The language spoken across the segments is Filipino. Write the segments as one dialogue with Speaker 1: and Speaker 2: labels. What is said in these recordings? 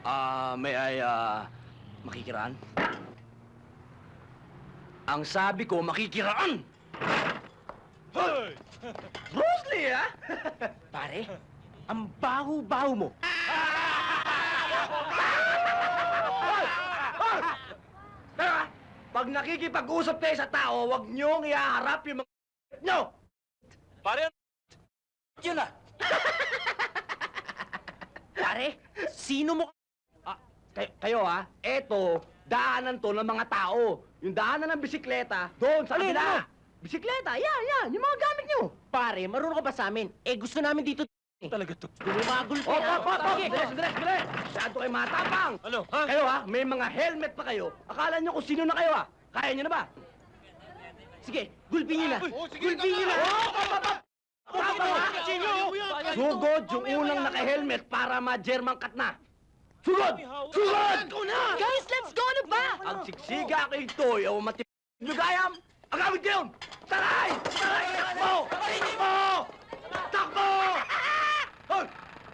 Speaker 1: Ah, may ay, ah, makikiraan? Ang sabi ko, makikiraan! Hoy! Bruce Lee, ah! Pare, ang baho-baho mo. Tara, pag nakikipag-usap kayo sa tao, huwag niyong ihaharap yung mga nyo!
Speaker 2: Pare,
Speaker 1: Yun na! Pare, sino mo... Ah, kayo, ha, eto, daanan to ng mga tao. Yung daanan ng bisikleta, doon sa
Speaker 3: Alin,
Speaker 1: kabila. Bisikleta, yan, yan, yung mga gamit nyo.
Speaker 3: Pare, marunong ka ba sa amin? Eh, gusto namin dito.
Speaker 2: talaga to.
Speaker 3: Gumagul
Speaker 1: Oh, oh, oh, oh, bilis, bilis, bilis. Masyado kayo matapang.
Speaker 2: Ano, ha?
Speaker 1: Kayo ha, may mga helmet pa kayo. Akala nyo kung sino na kayo ha. Kaya nyo na ba?
Speaker 3: Sige, gulpin niyo na.
Speaker 2: Oh, sige,
Speaker 3: Gulpin niyo na.
Speaker 1: Oh, Tama ha? Sugod yung unang naka-helmet para ma-German cut na. Sugod! Sugod!
Speaker 3: Guys, let's go na ba?
Speaker 1: Ang siksiga kay Toy o matip nyo gayam, agawid kayo! Taray! Taray! Takbo! Takbo! Takbo! Hoy!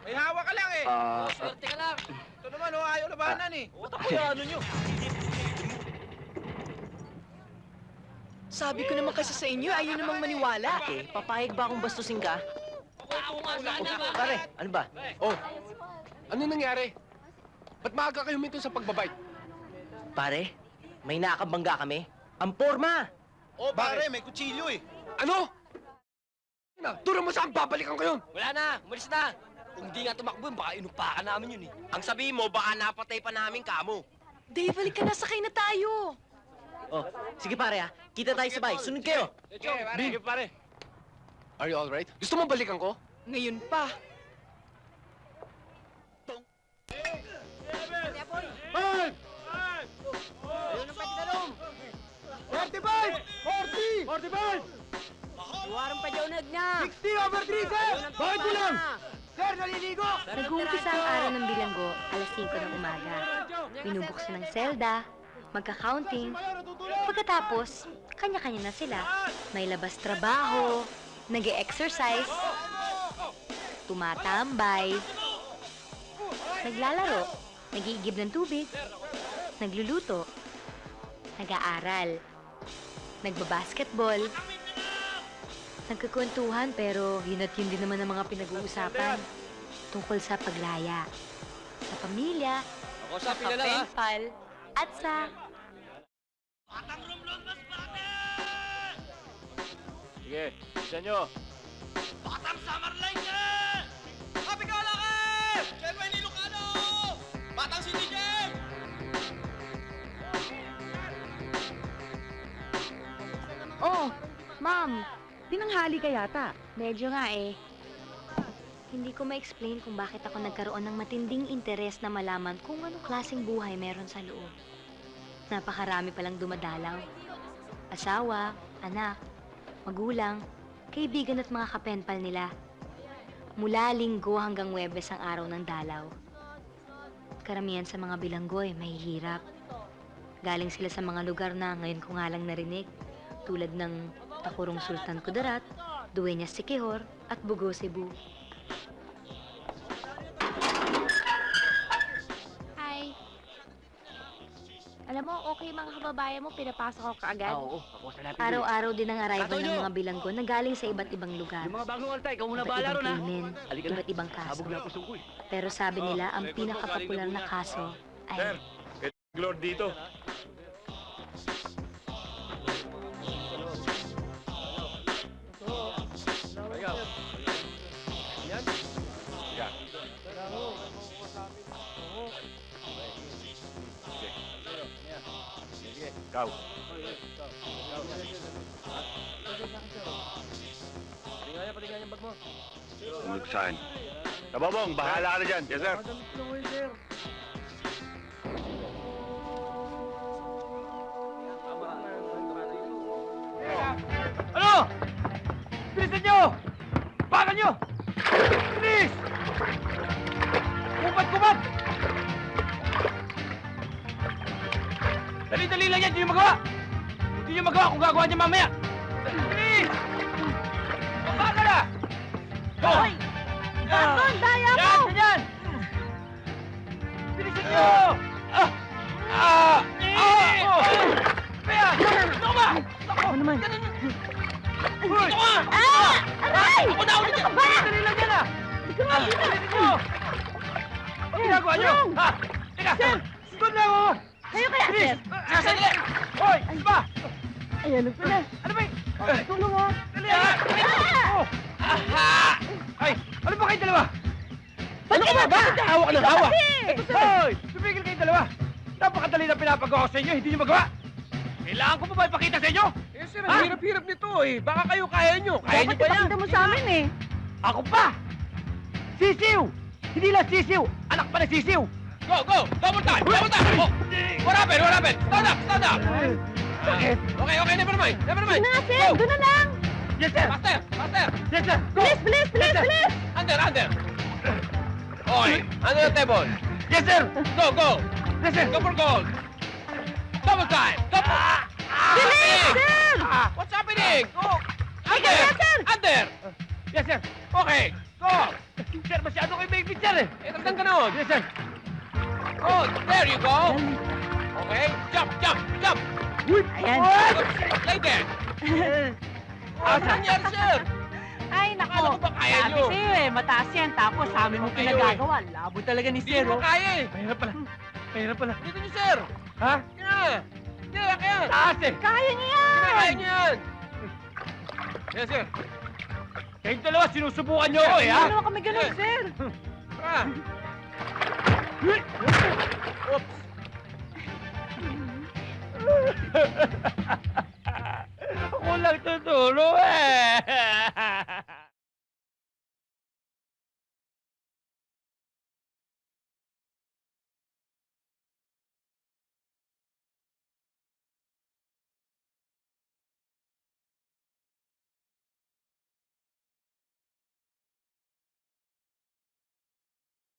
Speaker 2: May hawa ka lang eh.
Speaker 1: Ah,
Speaker 3: Swerte ka lang.
Speaker 2: Ito naman, oh, ayaw labanan eh.
Speaker 3: Ba't ako yung ano nyo?
Speaker 4: Sabi ko naman kasi sa inyo, ayaw namang maniwala.
Speaker 3: Eh, papayag ba akong bastusin ka?
Speaker 1: pare, ano ba?
Speaker 5: Oh, ano nangyari? Ba't maaga kayo huminto sa pagbabite?
Speaker 3: Pare, may nakabangga kami. Ang porma!
Speaker 2: Oh, pare, may kutsilyo eh.
Speaker 5: Ano? Na, turo mo saan babalikan ko yun?
Speaker 3: Wala na, umalis na. Kung di nga tumakbo, baka inupakan namin yun eh. Ang sabihin mo, baka napatay pa namin kamo.
Speaker 4: Dave, balik ka na, sakay na tayo.
Speaker 3: Oh, sige pare ha, kita tayo sabay. Sunod kayo.
Speaker 2: Sige, pare.
Speaker 5: Are you alright? Gusto mo balikan ko?
Speaker 4: Ngayon pa.
Speaker 3: Iwarang pa dyan na.
Speaker 1: 60 over 3, sir! Bakit lang? Sir!
Speaker 6: Nag-uumpisa ang araw ng bilanggo alas 5 ng umaga. Binubuksan ng selda, magka-counting. Pagkatapos, kanya-kanya na sila. May labas trabaho, nag exercise tumatambay, naglalaro, nagiigib ng tubig, nagluluto, nag-aaral, nagbabasketball, nagkakwentuhan pero yun at yun din naman ang mga pinag-uusapan tungkol sa paglaya, sa pamilya,
Speaker 2: Ako
Speaker 6: sa penpal, at sa
Speaker 2: Sige, isa nyo. Batang Summerline ka!
Speaker 6: Pinanghali ka yata. Medyo nga eh. Hindi ko ma-explain kung bakit ako nagkaroon ng matinding interes na malaman kung anong klaseng buhay meron sa loob. Napakarami palang dumadalaw. Asawa, anak, magulang, kaibigan at mga kapenpal nila. Mula linggo hanggang webes ang araw ng dalaw. Karamihan sa mga bilanggo ay mahihirap. Galing sila sa mga lugar na ngayon ko nga lang narinig tulad ng Takurong Sultan Kudarat, Dueñas Siquijor, at Bugo Cebu. Hi. Alam mo, okay mga kababayan mo, pinapasok ako kaagad.
Speaker 1: Oo, ako sa lapit.
Speaker 6: Araw-araw din ang arrival
Speaker 1: Katuyo!
Speaker 6: ng mga bilanggo na galing sa iba't ibang lugar.
Speaker 1: Yung mga bagong altay, ikaw muna
Speaker 6: Iba't
Speaker 1: bahala
Speaker 6: ibang
Speaker 1: ron ha.
Speaker 6: krimen,
Speaker 1: Halika na.
Speaker 6: iba't ibang kaso.
Speaker 1: Sabog na puso ko eh.
Speaker 6: Pero sabi nila, ang pinakapopular na kaso ay
Speaker 2: Lord dito. Ikaw. Sumunod sa akin. Kababong, bahala ka na dyan. Yes, sir.
Speaker 1: Ano? Bilisan nyo! Bagan nyo! Bilis! Kumat, kumat! Dali-dali lang yan, hindi nyo magawa! Hindi nyo magawa kung gagawa niya mamaya! Dali! Baba ka na! Go! Hoy! Anton, daya mo! Yan, ganyan! Bilisan
Speaker 2: nyo!
Speaker 7: Ah!
Speaker 2: Ah!
Speaker 7: Ah! Oh! Kaya!
Speaker 8: Ito
Speaker 2: ba?
Speaker 7: Ako! Ano
Speaker 8: naman?
Speaker 2: Ganun! Ito ka!
Speaker 8: Ah! Aray!
Speaker 2: Ako na ulit!
Speaker 8: Ano ka ba?
Speaker 7: Dali lang yan ah! Ah! Bilisan nyo! Ginagawa nyo! Ha? Ah! Teka! Sir! Sigod lang ako!
Speaker 8: Kayo kaya, sir?
Speaker 7: Ah, Sandali! Hoy! Iba!
Speaker 8: Ayan na pala.
Speaker 7: Ano ba
Speaker 8: Tulong mo.
Speaker 7: Dali!
Speaker 2: Aha!
Speaker 7: Ay! Ano ba kayong dalawa?
Speaker 8: Ba't ka ba?
Speaker 7: Hawak ng hawak!
Speaker 8: Kasi!
Speaker 7: Hoy! Tumigil kayong dalawa! Napakadali na pinapagawa ko sa inyo, hindi nyo magawa! Kailangan ko pa ba ipakita sa inyo?
Speaker 9: Eh, sir,
Speaker 7: Ha?
Speaker 9: ang hirap-hirap nito eh. Baka kayo kaya nyo. Kaya nyo
Speaker 8: Dapat
Speaker 9: ba yan?
Speaker 8: ipakita mo sa amin eh.
Speaker 7: Ako pa! Sisiw! Hindi lang sisiw! Anak pa na sisiw!
Speaker 2: Go, go! Double time! Double time! Oh! What happened? What happened? Stand up! Stand up!
Speaker 7: Bakit?
Speaker 2: Okay, okay, never mind. Never mind.
Speaker 8: Na, sir.
Speaker 2: Go!
Speaker 8: Doon na lang.
Speaker 7: Yes, sir!
Speaker 2: Faster! Faster!
Speaker 7: Yes, sir! Go!
Speaker 8: Bilis, bilis, bilis,
Speaker 7: Yes, sir.
Speaker 8: bilis.
Speaker 2: Under, under! Okay, under the table.
Speaker 7: Yes, sir!
Speaker 2: Go, go!
Speaker 7: Yes, sir!
Speaker 2: Go for gold! Double time! Double!
Speaker 8: Bilis, sir.
Speaker 7: Ah!
Speaker 2: What's happening? Go! Under!
Speaker 8: kaya, sir.
Speaker 2: Under!
Speaker 7: Yes, sir!
Speaker 2: Okay, go!
Speaker 7: Sir, masyado kayo baby, sir eh!
Speaker 2: Eh, tagdan ka nun.
Speaker 7: Yes, sir!
Speaker 2: Oh, there you go! Okay, jump, jump, jump!
Speaker 8: Ayan.
Speaker 2: Lay there!
Speaker 7: Ah,
Speaker 2: Ano nangyari, sir?
Speaker 10: Ay,
Speaker 2: Akala
Speaker 10: nako.
Speaker 2: ko ba kaya
Speaker 10: Sabi
Speaker 2: nyo?
Speaker 10: sa'yo eh, mataas yan. Tapos sa amin mo
Speaker 2: Kayo eh.
Speaker 10: pinagagawa. Labo talaga ni
Speaker 2: Hindi
Speaker 10: Sir.
Speaker 2: mo
Speaker 10: oh.
Speaker 2: kaya eh.
Speaker 7: Mahirap pala. Mahirap pala.
Speaker 2: Dito niyo, sir.
Speaker 7: Ha?
Speaker 2: Kaya. Kaya, kaya.
Speaker 7: Taas eh!
Speaker 8: Kaya niya yan.
Speaker 2: Kaya niyo yan. Yes, sir.
Speaker 7: Kayong dalawa, sinusubukan nyo ako eh, ha?
Speaker 10: Ano naman kami ganun. Sir?
Speaker 2: Tara. Oops.